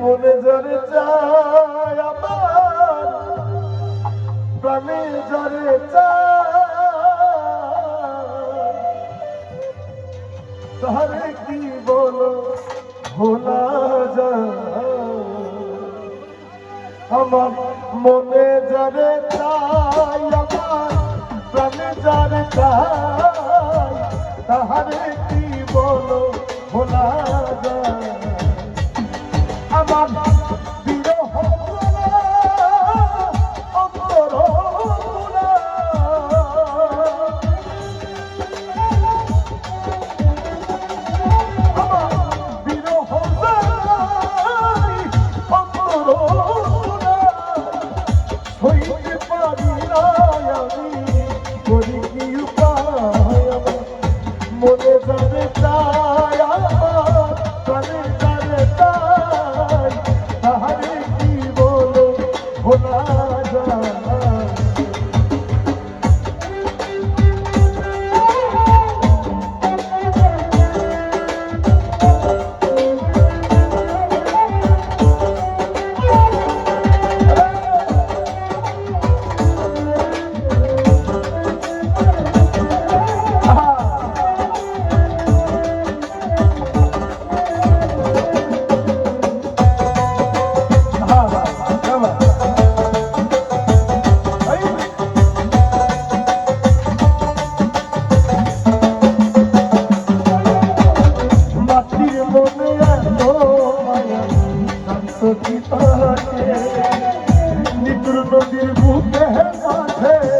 মনে জরে চায় আমার জরে তাহলে কি বলো ভোলা যা আমার মনে জরে চায় আমার, প্রাণে জরে চায়, তাহলে কি বলো ভোলা যা মনে যাবে তা বুকে মাঝে।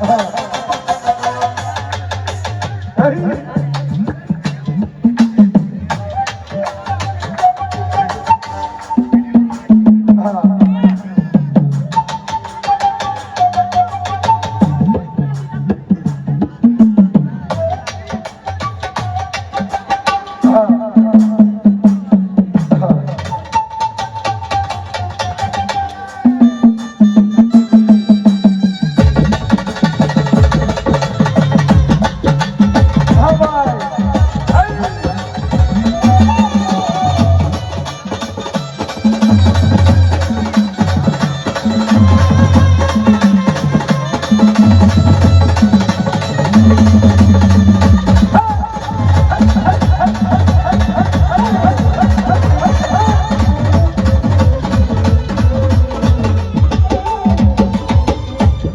Uh -huh.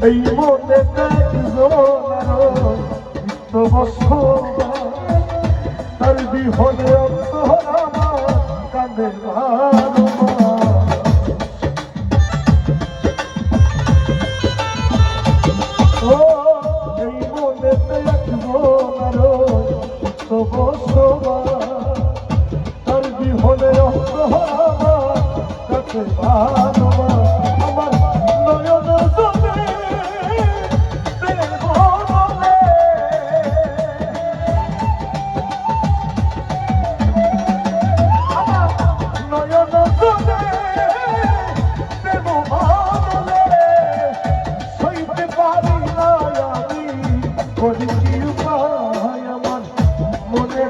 এই মনে تے کيزو نرو مست وست جا تر دي ہو تے